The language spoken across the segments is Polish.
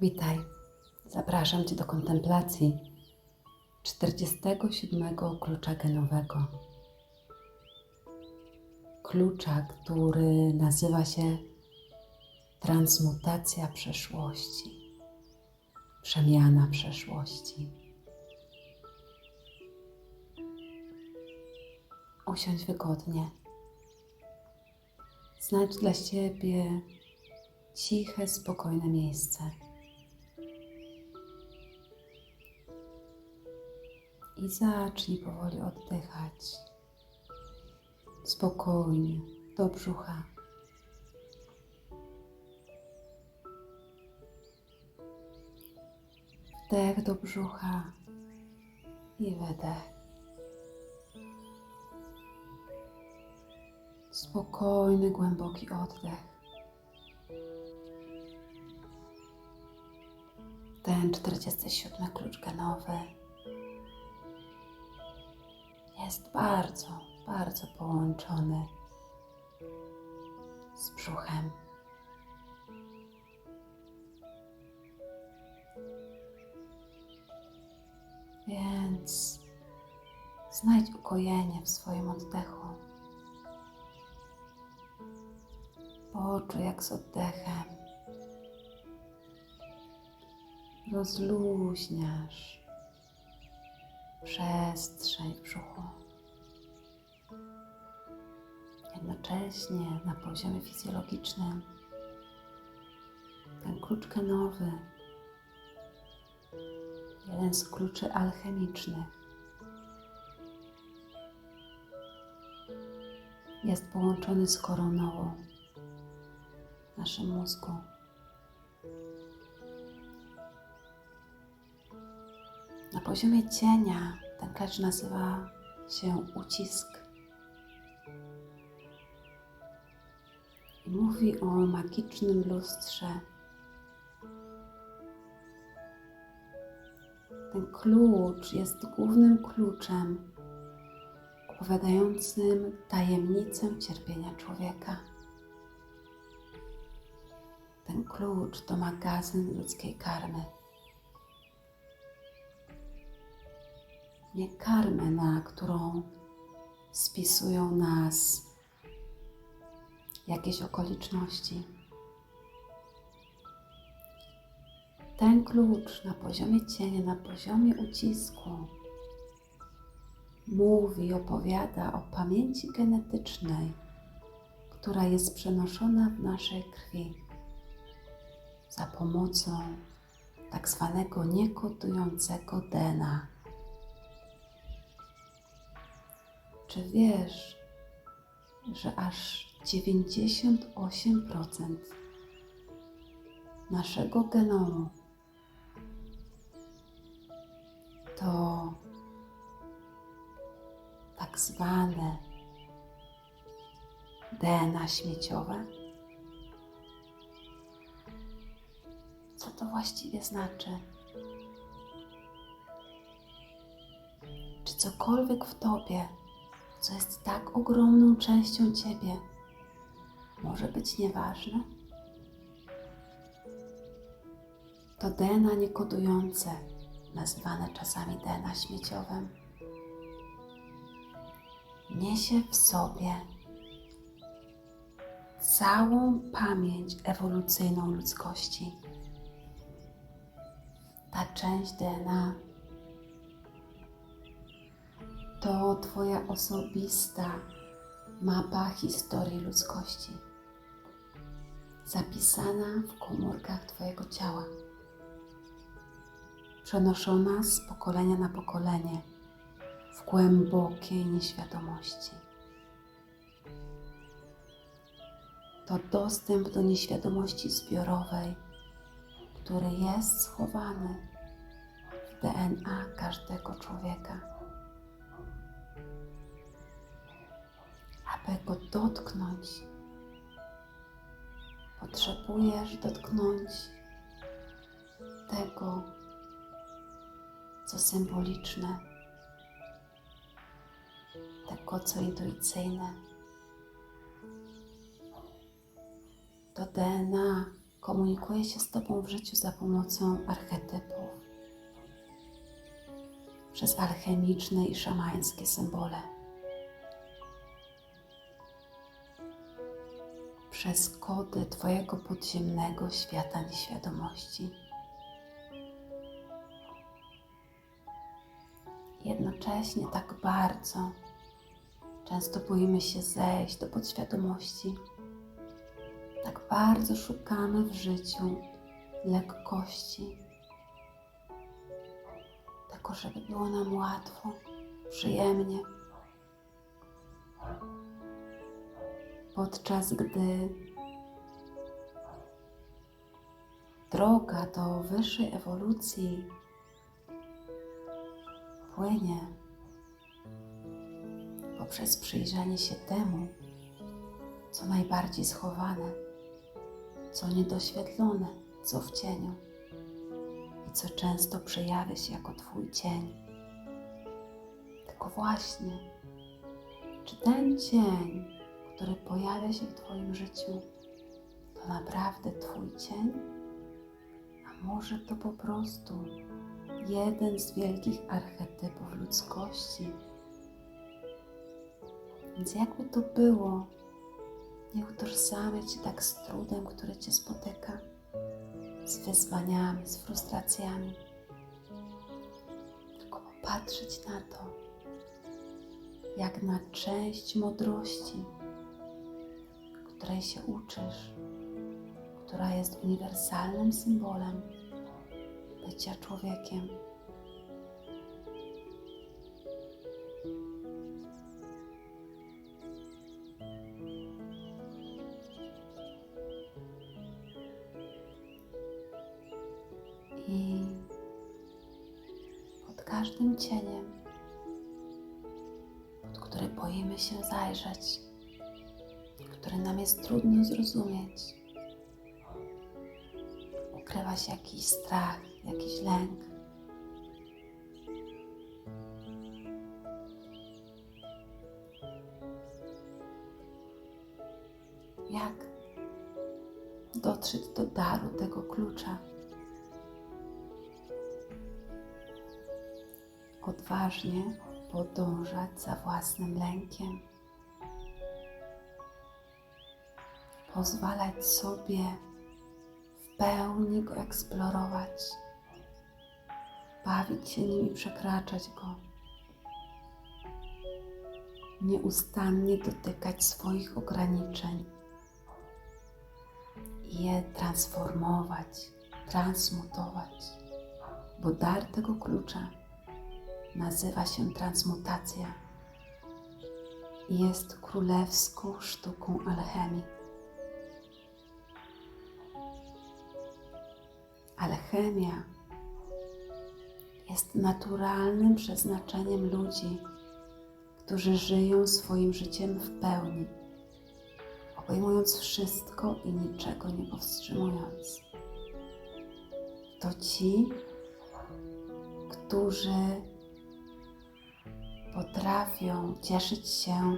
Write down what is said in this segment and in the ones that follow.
Witaj. Zapraszam Cię do kontemplacji 47 klucza genowego. Klucza, który nazywa się transmutacja przeszłości, przemiana przeszłości. Usiądź wygodnie. Znajdź dla siebie ciche, spokojne miejsce. I zacznij powoli oddychać. Spokojnie, do brzucha. Wdech do brzucha i wydech. Spokojny, głęboki oddech. Ten 47 klucz genowy jest bardzo, bardzo połączony z brzuchem. Więc znajdź ukojenie w swoim oddechu. Poczuj, jak z oddechem rozluźniasz przestrzeń w brzuchu. Jednocześnie na poziomie fizjologicznym ten klucz genowy, jeden z kluczy alchemicznych, jest połączony z koronową naszym mózgu. Na poziomie cienia ten klacz nazywa się ucisk. I mówi o magicznym lustrze. Ten klucz jest głównym kluczem opowiadającym tajemnicę cierpienia człowieka. Ten klucz to magazyn ludzkiej karmy. Nie karmę, na którą spisują nas jakieś okoliczności. Ten klucz na poziomie cienia, na poziomie ucisku mówi, opowiada o pamięci genetycznej, która jest przenoszona w naszej krwi za pomocą tak zwanego niekodującego DNA. Czy wiesz, że aż 98% naszego genomu to tak zwane DNA śmieciowe? Co to właściwie znaczy? Czy cokolwiek w tobie, co jest tak ogromną częścią ciebie, może być nieważne? To DNA niekodujące, nazywane czasami DNA śmieciowym, niesie w sobie całą pamięć ewolucyjną ludzkości. Ta część DNA to Twoja osobista mapa historii ludzkości, zapisana w komórkach Twojego ciała, przenoszona z pokolenia na pokolenie w głębokiej nieświadomości. To dostęp do nieświadomości zbiorowej, który jest schowany w DNA każdego człowieka. Aby go dotknąć, potrzebujesz dotknąć tego, co symboliczne, tego, co intuicyjne. To DNA, komunikuje się z Tobą w życiu za pomocą archetypów, przez alchemiczne i szamańskie symbole, przez kody Twojego podziemnego świata nieświadomości. Jednocześnie tak bardzo często boimy się zejść do podświadomości tak bardzo szukamy w życiu lekkości, tego, żeby było nam łatwo, przyjemnie. Podczas gdy droga do wyższej ewolucji płynie poprzez przyjrzenie się temu, co najbardziej schowane co niedoświetlone, co w cieniu i co często przejawia się jako Twój cień. Tylko właśnie, czy ten cień, który pojawia się w Twoim życiu, to naprawdę Twój cień? A może to po prostu jeden z wielkich archetypów ludzkości? Więc jakby to było, nie utożsamiać się tak z trudem, który Cię spotyka, z wyzwaniami, z frustracjami. Tylko popatrzeć na to, jak na część mądrości, której się uczysz, która jest uniwersalnym symbolem bycia człowiekiem. I pod każdym cieniem, pod który boimy się zajrzeć, jest trudno zrozumieć, ukrywa się jakiś strach, jakiś lęk. Jak dotrzeć do daru tego klucza? odważnie podążać za własnym lękiem. Pozwalać sobie w pełni go eksplorować, bawić się nim i przekraczać go. Nieustannie dotykać swoich ograniczeń i je transformować, transmutować, bo dar tego klucza nazywa się transmutacja i jest królewską sztuką alchemii. Alchemia jest naturalnym przeznaczeniem ludzi, którzy żyją swoim życiem w pełni, obejmując wszystko i niczego nie powstrzymując. To ci, którzy potrafią cieszyć się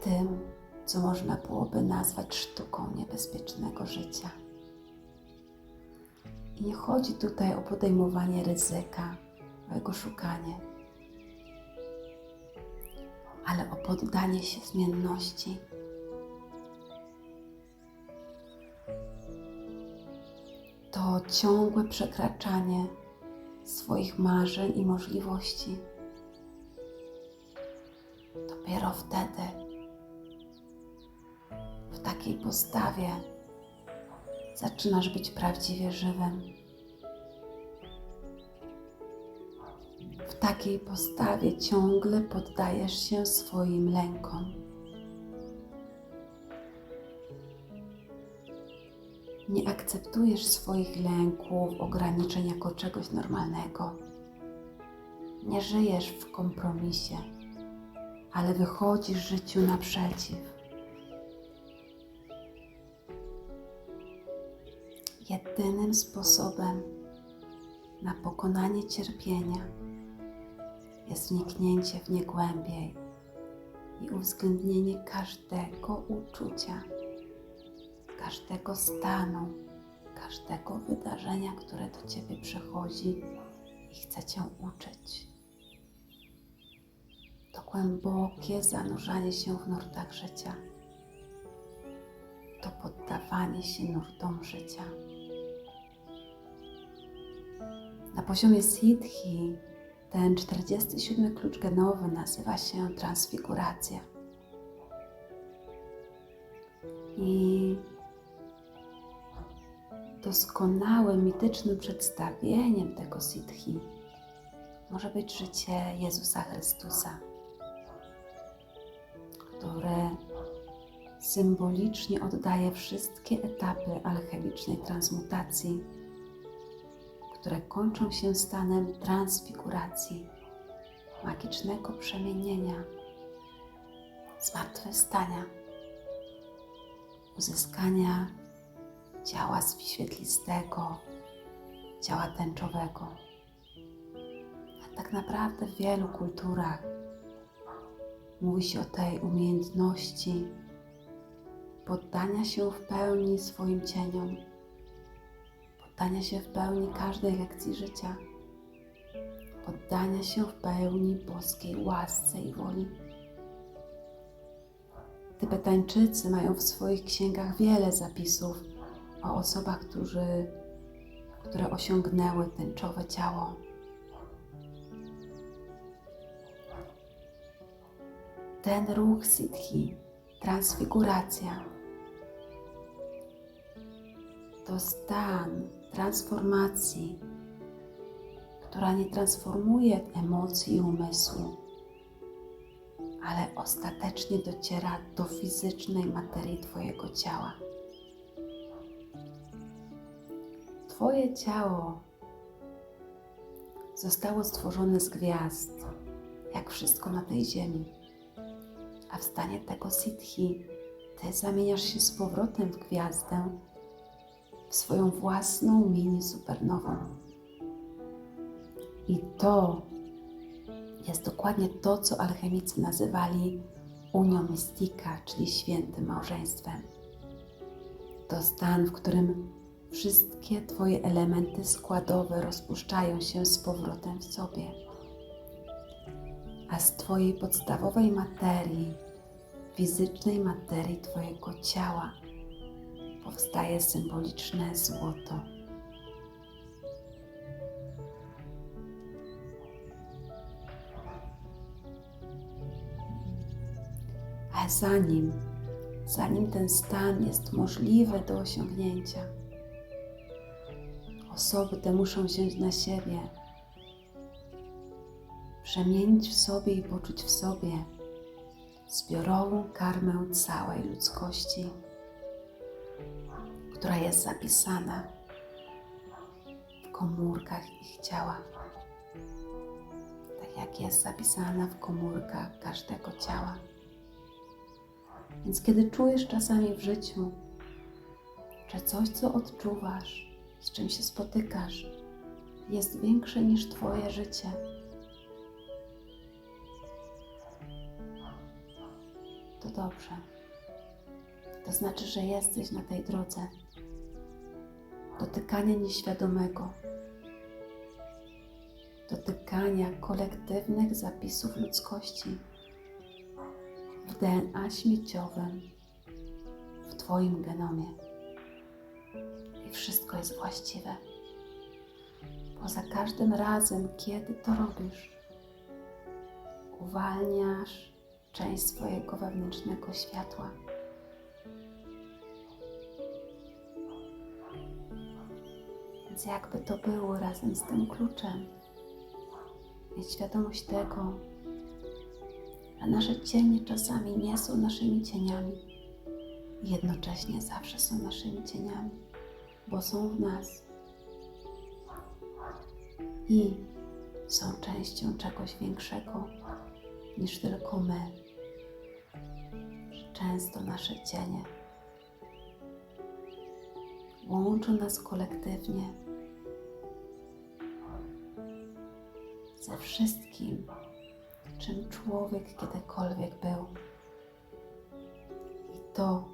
tym, co można byłoby nazwać sztuką niebezpiecznego życia. I nie chodzi tutaj o podejmowanie ryzyka, o jego szukanie, ale o poddanie się zmienności. To ciągłe przekraczanie swoich marzeń i możliwości. Dopiero wtedy, w takiej postawie, zaczynasz być prawdziwie żywym. W takiej postawie ciągle poddajesz się swoim lękom. Nie akceptujesz swoich lęków, ograniczeń jako czegoś normalnego. Nie żyjesz w kompromisie, ale wychodzisz życiu naprzeciw. Jedynym sposobem na pokonanie cierpienia jest wniknięcie w nie głębiej, i uwzględnienie każdego uczucia, każdego stanu, każdego wydarzenia, które do Ciebie przychodzi i chce Cię uczyć. To głębokie zanurzanie się w nurtach życia, to poddawanie się nurtom życia. Na poziomie Siddhi ten 47 klucz genowy nazywa się transfiguracja. I doskonałym, mitycznym przedstawieniem tego Siddhi może być życie Jezusa Chrystusa, które symbolicznie oddaje wszystkie etapy alchemicznej transmutacji które kończą się stanem transfiguracji, magicznego przemienienia, zmartwychwstania, uzyskania ciała świetlistego, ciała tęczowego. A tak naprawdę w wielu kulturach mówi się o tej umiejętności poddania się w pełni swoim cieniom poddania się w pełni każdej lekcji życia, poddania się w pełni boskiej łasce i woli. Tybetańczycy mają w swoich księgach wiele zapisów o osobach, którzy, które osiągnęły tęczowe ciało. Ten ruch siddhi, transfiguracja, to stan transformacji, która nie transformuje emocji i umysłu, ale ostatecznie dociera do fizycznej materii Twojego ciała. Twoje ciało zostało stworzone z gwiazd, jak wszystko na tej ziemi. A w stanie tego siddhi Ty zamieniasz się z powrotem w gwiazdę swoją własną mini supernową. I to jest dokładnie to, co alchemicy nazywali unią mystika, czyli świętym małżeństwem. To stan, w którym wszystkie Twoje elementy składowe rozpuszczają się z powrotem w sobie, a z Twojej podstawowej materii, fizycznej materii Twojego ciała, powstaje symboliczne złoto. A zanim, zanim ten stan jest możliwy do osiągnięcia, osoby te muszą wziąć na siebie, przemienić w sobie i poczuć w sobie zbiorową karmę całej ludzkości która jest zapisana w komórkach ich ciała. Tak jak jest zapisana w komórkach każdego ciała. Więc kiedy czujesz czasami w życiu, że coś, co odczuwasz, z czym się spotykasz, jest większe niż Twoje życie, to dobrze. To znaczy, że jesteś na tej drodze dotykania nieświadomego, dotykania kolektywnych zapisów ludzkości w DNA śmieciowym w Twoim genomie. I wszystko jest właściwe. Bo za każdym razem, kiedy to robisz, uwalniasz część swojego wewnętrznego światła Jakby to było razem z tym kluczem, mieć świadomość tego, że nasze cienie czasami nie są naszymi cieniami, jednocześnie zawsze są naszymi cieniami, bo są w nas. I są częścią czegoś większego niż tylko my. Często nasze cienie łączą nas kolektywnie ze wszystkim, czym człowiek kiedykolwiek był. to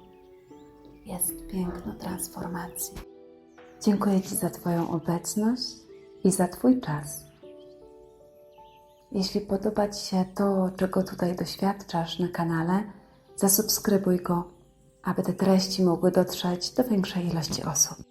jest piękno transformacji. Dziękuję Ci za Twoją obecność i za Twój czas. Jeśli podoba Ci się to, czego tutaj doświadczasz na kanale, zasubskrybuj go, aby te treści mogły dotrzeć do większej ilości osób.